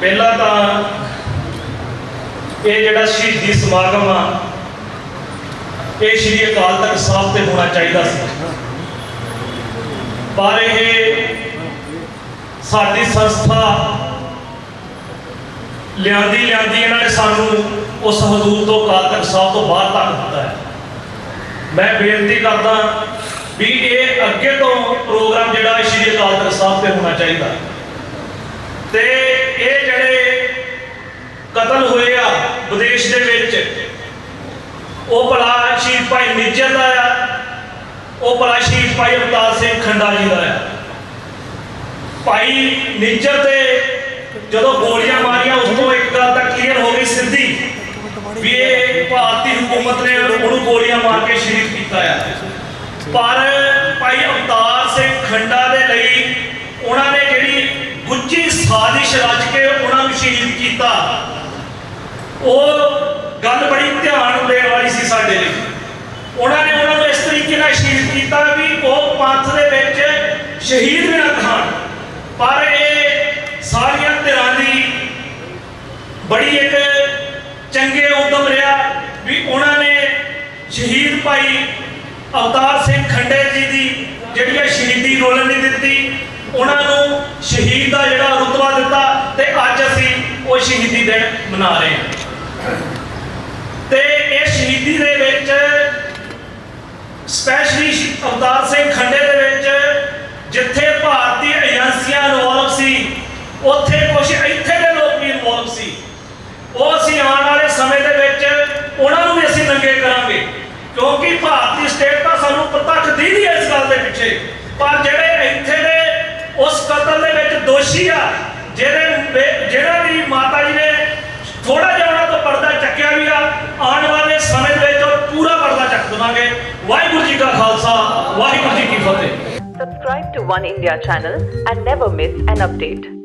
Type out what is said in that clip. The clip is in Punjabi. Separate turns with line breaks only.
ਪਹਿਲਾਂ ਤਾਂ ਇਹ ਜਿਹੜਾ ਸ਼ਹੀਦੀ ਸਮਾਗਮ ਆ, ਇਹ ਸ਼੍ਰੀ ਅਕਾਲ ਤਖਤ ਸਾਹਿਬ ਤੇ ਹੋਣਾ ਚਾਹੀਦਾ ਸੀ। ਪਰ ਇਹ ਸਾਡੀ ਸੰਸਥਾ ਲਿਆਂਦੀ ਲਿਆਂਦੀ ਇਹਨਾਂ ਨੇ ਸਾਨੂੰ ਉਸ ਹਦੂਦ ਤੋਂ ਅਕਾਲ ਤਖਤ ਸਾਹਿਬ ਤੋਂ ਬਾਹਰ ਤੱਕ ਦਿੱਤਾ ਹੈ। ਮੈਂ ਬੇਨਤੀ ਕਰਦਾ ਵੀ ਇਹ ਅੱਗੇ ਤੋਂ ਪ੍ਰੋਗਰਾਮ ਜਿਹੜਾ ਸ਼੍ਰੀ ਅਕਾਲ ਤਖਤ ਸਾਹਿਬ ਤੇ ਹੋਣਾ ਚਾਹੀਦਾ। ਤੇ ਇਹ ਜਿਹੜੇ ਕਤਲ ਹੋਏ ਆ ਵਿਦੇਸ਼ ਦੇ ਵਿੱਚ, ਉਹ ਭਲਾ ਸ਼ਹੀਦ ਭਾਈ ਨਿੱਜਰ ਦਾ ਆ, ਉਹ ਭਲਾ ਸ਼ਹੀਦ ਭਾਈ ਅਵਤਾਰ ਸਿੰਘ ਖੰਡਾ ਜੀ ਦਾ ਆ। ਭਾਈ ਨਿੱਜਰ ਤੇ ਜਦੋਂ ਗੋਲੀਆਂ ਮਾਰੀਆਂ ਉਸ ਤੋਂ ਇੱਕ ਗੱਲ ਤਾਂ ਕਲੀਅਰ ਹੋ ਗਈ ਸਿੱਧੀ, ਵੀ ਇਹ ਭਾਰਤੀ ਹਕੂਮਤ ਨੇ ਉਹਨੂੰ ਗੋਲੀਆਂ ਮਾਰ ਕੇ ਸ਼ਹੀਦ ਕੀਤਾ ਆ। ਪਰ ਭਾਈ ਅਵਤਾਰ ਸਿੰਘ ਖੰਡਾ ਦੇ ਲਈ ਕੀਤਾ। ਉਹ ਗੱਲ ਬੜੀ ਧਿਆਨ ਦੇਣ ਵਾਲੀ ਸੀ ਸਾਡੇ ਲਈ। ਉਹਨਾਂ ਨੇ ਉਹਨਾਂ ਨੂੰ ਇਸ ਤਰੀਕੇ ਨਾਲ ਸ਼ਹੀਦ ਕੀਤਾ ਵੀ ਉਹ ਪੰਥ ਦੇ ਵਿੱਚ ਸ਼ਹੀਦ ਵੀ ਨਾ ਖਾਣ ਪਰ ਇਹ ਸਾਰੀਆਂ ਧਿਰਾਂ ਦੀ ਬੜੀ ਇੱਕ ਚੰਗੇ ਉਦਮ ਰਿਹਾ ਵੀ ਉਹਨਾਂ ਨੇ ਸ਼ਹੀਦ ਭਾਈ ਅਵਤਾਰ ਸਿੰਘ ਖੰਡੇ ਜੀ ਦੀ ਜਿਹੜੀ ਇਹ ਸ਼ਹੀਦੀ ਰੋਲਣ ਨਹੀਂ ਦਿੱਤੀ, ਉਹਨਾਂ ਨੂੰ ਸ਼ਹੀਦ ਦਾ ਜਿਹੜਾ ਰੁਤਬਾ ਦਿੱਤਾ ਤੇ ਅੱਜ ਅਸੀਂ ਉਹ ਸ਼ਹੀਦੀ ਦਿਨ ਮਨਾ ਰਹੇ ਹਾਂ। ਤੇ ਇਹ ਸ਼ਹੀਦੀ ਦੇ ਵਿੱਚ ਸਪੈਸ਼ਲੀ ਅਵਤਾਰ ਸਿੰਘ ਖੰਡੇ ਦੇ ਵਿੱਚ ਜਿੱਥੇ ਭਾਰਤੀ ਏਜੰਸੀਆਂ ਇਨਵੋਲਵ ਸੀ, ਉੱਥੇ ਕੁਝ ਇੱਥੇ ਦੇ ਲੋਕ ਵੀ ਇਨਵੋਲਵ ਸੀ। ਉਹ ਅਸੀਂ ਆਉਣ ਵਾਲੇ ਸਮੇਂ ਦੇ ਵਿੱਚ ਉਹਨਾਂ ਨੂੰ ਵੀ ਅਸੀਂ ਨੰਗੇ ਕਰਾਂਗੇ, ਕਿਉਂਕਿ ਭਾਰਤੀ ਸਟੇਟ ਤਾਂ ਸਾਨੂੰ ਪ੍ਰਤੱਖ ਦੀਦੀ ਹੈ ਇਸ ਗੱਲ ਦੇ ਪਿੱਛੇ। ਪਰ ਜਿਹੜੇ ਇੱਥੇ ਦੇ ਉਸ ਕਤਲ ਦੇ ਵਿੱਚ ਦੋਸ਼ੀ ਆ ਜਿਹੜੇ ਜਿਹੜਾ ਮਾਤਾ ਜੀ ਨੇ ਥੋੜਾ ਜਿਹਾ ਉਹਨਾਂ ਤੋਂ ਪਰਦਾ ਚੱਕਿਆ ਵੀ ਆ। ਆਉਣ ਵਾਲੇ ਸਮੇਂ ਦੇ ਵਿੱਚ ਉਹ ਪੂਰਾ ਪਰਦਾ ਚੱਕ ਦੇਵਾਂਗੇ। ਵਾਹਿਗੁਰੂ ਜੀ ਕਾ ਖਾਲਸਾ, ਵਾਹਿਗੁਰੂ ਜੀ ਕੀ ਫਤਿਹ।
Subscribe to One India channel and never miss an update.